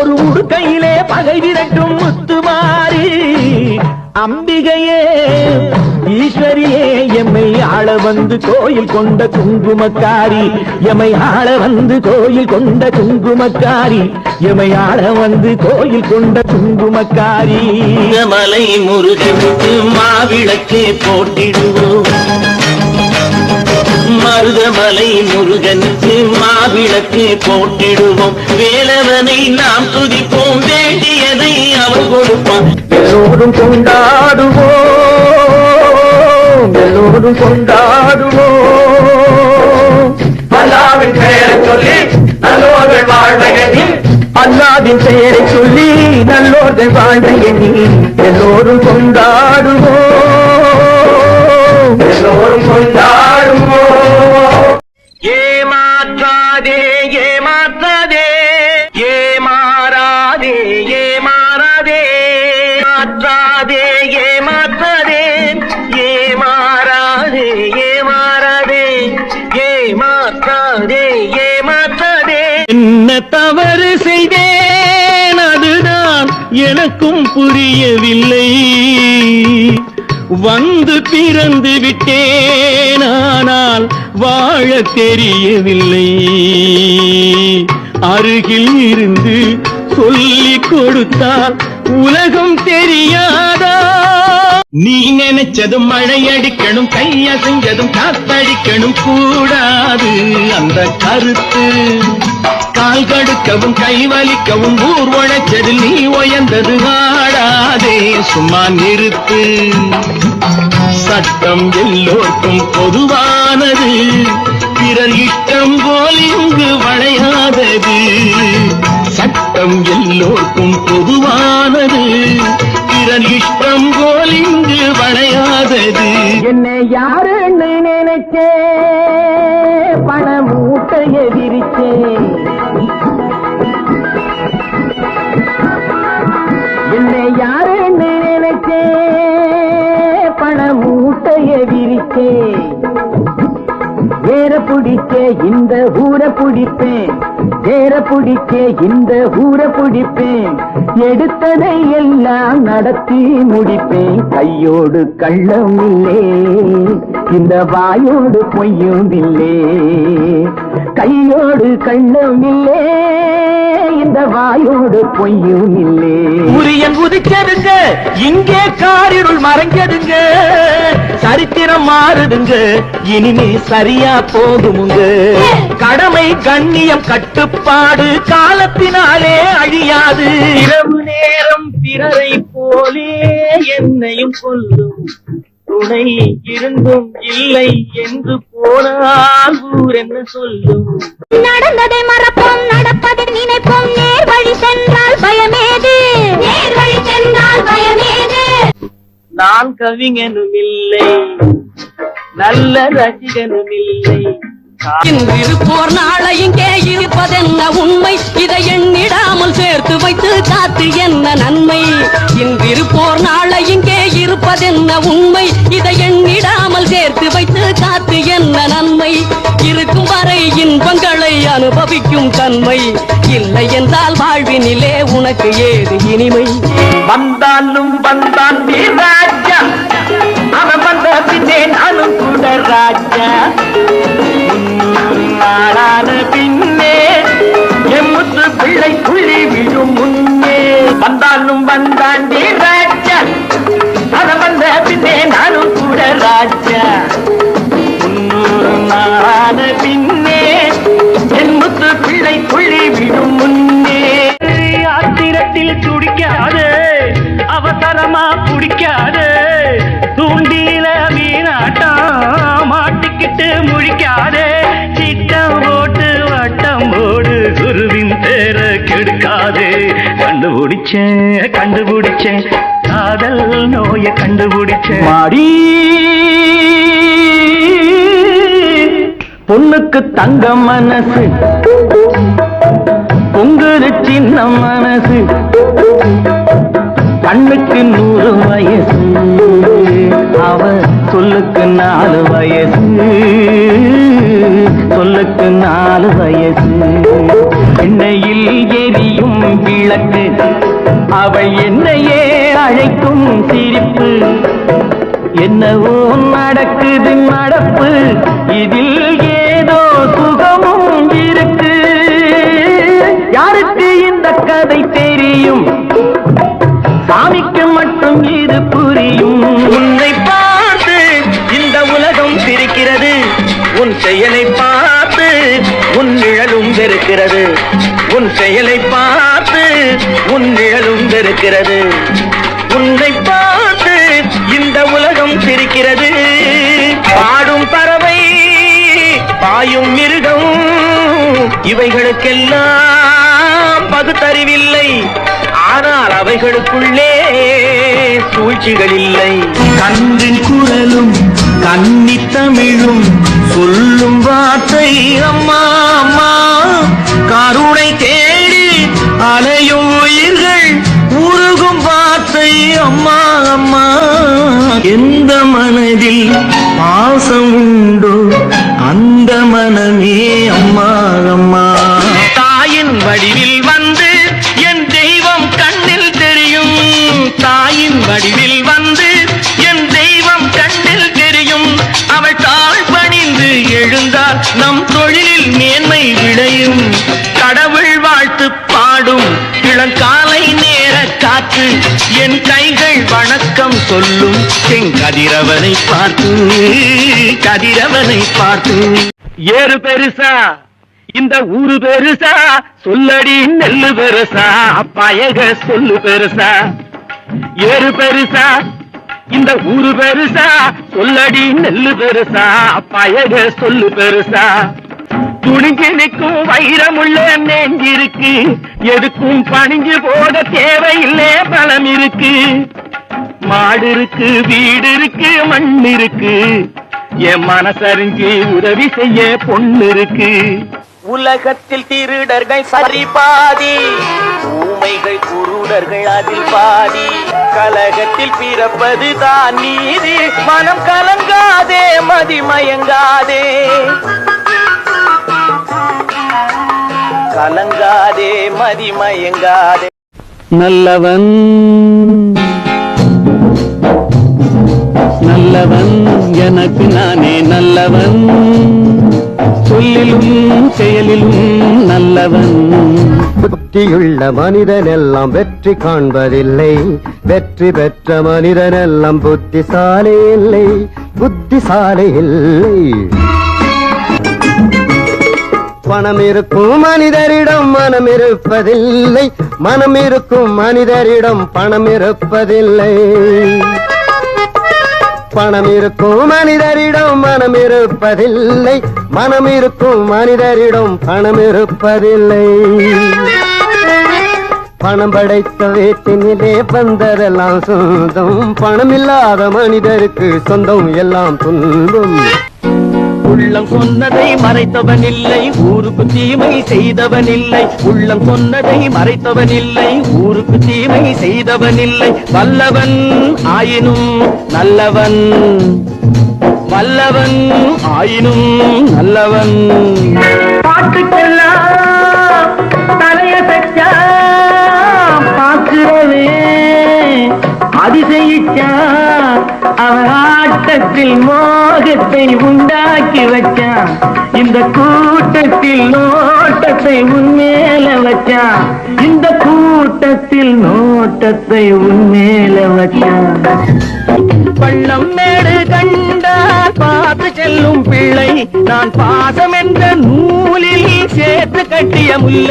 ஒரு உடு கையிலே பகை விரட்டும் முத்துமாரி. அம்பிகையே ஈஸ்வரியே எம்மை ஆள வந்து கோயில் கொண்ட குங்குமக்காரி. எமை ஆள வந்து கோயில் கொண்ட குங்குமக்காரி. எமை ஆள வந்து கோயில் கொண்ட குங்குமக்காரி. மலை முருகனுக்கு மாவிளக்கே போட்டிடுவோம். மருதமலை முருகனுக்கு மாவிளக்கு போட்டிடுவோம். வேலவனை நாம் துதிப்போம் வேண்டியதை அவன் கொடுப்பான் எல்லோரும் கொண்டாடுவோம் எல்லோரும் கொண்டாடுவோம். அல்லாவின் பெயரை சொல்லி நல்லோர்கள் வாழ்வகனில் அல்லாவின் பெயரை சொல்லி நல்லோர்கள் வாழ்ந்த எல்லோரும் கொண்டாடுவோம். ஏமாற்றாதே ஏமாற்றாதே என்ன தவறு செய்தேன் அதுதான் எனக்கும் புரியவில்லை. வந்து பிறந்து விட்டேன் ஆனால் வாழ தெரியவில்லை. அருகில் இருந்து சொல்லிக் கொடுத்தால் உலகம் தெரியா நீ நினைச்சதும் மழை அடிக்கணும் கையசைஞ்சதும் காத்தடிக்கணும் கூடாது. அந்த கருத்து. கால் கடுக்கவும் கைவலிக்கவும் ஊர் உழைச்சதில் நீ உயர்ந்தது வாடாதே சும்மா நிறுத்து. சட்டம் எல்லோருக்கும் பொதுவானது. பிறர் இட்டம் போல் இங்கு வளையாதது. சட்டம் எல்லோருக்கும் பொதுவானது. பிறர் இஷ்டம் போல் என்னை யாருன்னு நினைச்சே? பண மூட்டைய விரிச்சே என்னை யாருன்னு நினைச்சே? பண மூட்டைய விரிச்சே வேற பிடிச்சே இந்த ஊரை பிடிப்பேன். வேற பிடிச்சே இந்த ஊரை பிடிப்பேன். எடுத்ததை எல்லாம் நடத்தி முடிப்பேன். கையோடு கள்ளமில்லே இந்த வாயோடு பொய்யும் இல்லே. கையோடு கள்ளம் இல்லே. இந்த வாயோடு பொய்யும் இல்லே. சூரியன் உதிச்சதுங்க இங்கே காரிருள் மறைஞ்சதுங்க சரித்திரம் மாறுதுங்க. இனிமே சரியா போகுமுங்க. கடமை கண்ணியம் கட்டுப்பாடு காலத்தினாலே அழியாது. இரவு நேரம் பிறரை போலே என்னையும் கொல்லும். துணை இருந்தும் இல்லை என்று போனால் ஊர் என்ன சொல்லும்? நடந்ததை மறப்போம் நடப்பதை நினைப்போம். நேர் வழி சென்றால் பயமேது நேர் வழி சென்றால் பயமேது நான் கவிஞனும் இல்லை நல்ல ரசிகனும் இல்லை. இன்றிருப்போர் நாளை இங்கே இருப்பதென்ன உண்மை? இதை எண்ணிடாமல் சேர்த்து வைத்து காத்து என்ன இருப்பதென்ன உண்மை இதை எண்ணிடாமல் சேர்த்து வைத்து காத்து என்ன நன்மை? இருக்கும் வரை இன்பங்களை அனுபவிக்கும் தன்மை. இல்லை என்றால் வாழ்வினிலே உனக்கு ஏது இனிமை? வந்தாலும் வந்தான் ராஜா அவன் வந்த பின்னே நானும் கூட ராஜா. நாளான பின்னே எம்முத்து பிள்ளை துள்ளி விழும் முன்னே. வந்தாலும் வந்தான் ராஜா நாளான பின்னே என் முத்து பிள்ளை துள்ளி விடும் முன்னே. ஆத்திரத்தில் துடிக்காது அவசரமா பிடிக்காது. தூண்டில வீணாட்டம் மாட்டிக்கிட்டு முழிக்காதே. சிட்டம் போட்டு வட்டம் போடு குருவின் பேர கெடுக்காதே. கண்டுபிடிச்சேன் கண்டுபிடிச்சேன். காதல் நோய கண்டுபிடிச்சேன். மாடி பொண்ணுக்கு தங்க மனசு. பொங்குது சின்ன மனசு. கண்ணுக்கு நூறு வயசு. அவ சொல்லுக்கு நாலு வயசு. சொல்லுக்கு நாலு வயசு. எண்ணெயில் எரியும் விளக்கு. அவள் என்னையே அழைக்கும் சிரிப்பு. என்னவோ நடக்குது நடப்பு? இதில் ஏதோ சுகமும் இருக்கு. யாருக்கு இந்த கதை தெரியும்? சாமிக்கு மட்டும் இது புரியும். உன்னை பார்த்து இந்த உலகம் சிரிக்கிறது. உன் செயலை பார்த்து உன் நிழலும் இருக்கிறது உன் செயலை பார்த்து உன் நிழலும் இருக்கிறது உன்னை பார்த்து சிரிக்கிறது. பாடும் பறவை பாயும் மிருகம் இவைகளுக்கெல்லாம் பகுத்தறிவில்லை. ஆனால் அவைகளுக்குள்ளே சூழ்ச்சிகள் இல்லை. கன்றின் குரலும் கன்னி தமிழும் சொல்லும் வார்த்தை அம்மா அம்மா கருணை தேடி அலையும் உயிர்கள் உருகும் வார்த்தை அம்மா அம்மா எந்த மனதில் பாசம் உண்டோ அந்த மனமே அம்மா அம்மா. தாயின் வடிவில் வந்து என் தெய்வம் கண்ணில் தெரியும். தாயின் வடிவில் வந்து என் தெய்வம் கண்ணில் தெரியும். அவள் தாழ் பணிந்து எழுந்தால் நம் தொழிலில் மேன்மை விளையும். கடவுள் வாழ்த்து பாடும். இளங்காலை நேர காற்று என் கைகள் வணக்கம் சொல்லும் செங்கதிரவனை பார்த்து கதிரவனை பார்த்து. ஏறு பெருசா இந்த ஊரு பெருசா சொல்லடி நெல்லு பெருசா பயக சொல்லு பெருசா. ஏறு பெருசா இந்த ஊரு பெருசா சொல்லடி நெல்லு பெருசா பயக சொல்லு பெருசா. துணிஞ்சனுக்கும் வைரமுள்ள நெஞ்சிருக்கு. எதுக்கும் பணிஞ்சு போக தேவையில்லை பலம் இருக்கு. மாடு இருக்கு வீடு இருக்கு மண் இருக்கு. என் மனசறிஞ்சு உதவி செய்ய பொண்ணு இருக்கு. உலகத்தில் திருடர்கள் சரி பாதி ஊமைகள் குருடர்கள் அதில் பாதி. கலகத்தில் பிறப்பது தான் நீதி மனம் கலங்காதே மதிமயங்காதே. கலங்காதே மதிமயங்காதே. நல்லவன் நல்லவன் எனக்கு நானே நல்லவன். சொல்லிலும் செயலிலும் நல்லவன். புத்தியுள்ள மனிதனெல்லாம் வெற்றி காண்பதில்லை. வெற்றி பெற்ற மனிதனெல்லாம் புத்திசாலி இல்லை. புத்திசாலி இல்லை. பணம் இருக்கும் மனிதரிடம் மனம் இருப்பதில்லை மனம் இருக்கும் மனிதரிடம் பணம் இருப்பதில்லை பணம் இருக்கும் மனிதரிடம் மனம் இருப்பதில்லை மனம் இருக்கும் மனிதரிடம் பணம் இருப்பதில்லை பணம் படைத்த வேட்டினிலே வந்ததெல்லாம் சொந்தம். பணம் இல்லாத மனிதருக்கு சொந்தம் எல்லாம் துன்பம். உள்ளம் சொன்னதை மறைத்தவன் இல்லை ஊருக்கு தீமை செய்தவன் இல்லை உள்ளம் சொன்னதை மறைத்தவன் இல்லை ஊருக்கு தீமை செய்தவன் இல்லை வல்லவன் ஆயினும் நல்லவன். வல்லவன் ஆயினும் நல்லவன். பாட்டுக்கெல்லாம் ஆட்டத்தில் மோகத்தை உண்டாக்கி வச்சான். இந்த கூட்டத்தில் நோட்டத்தை உன்மேல வச்சான். இந்த கூட்டத்தில் நோட்டத்தை உன்மேல வச்சான். பள்ளம் மேடு கண்டால் பார்த்து செல்லும் பிள்ளை. நான் பாசம் என்ற நூலில் சேர்த்து கட்டிய முல்லை.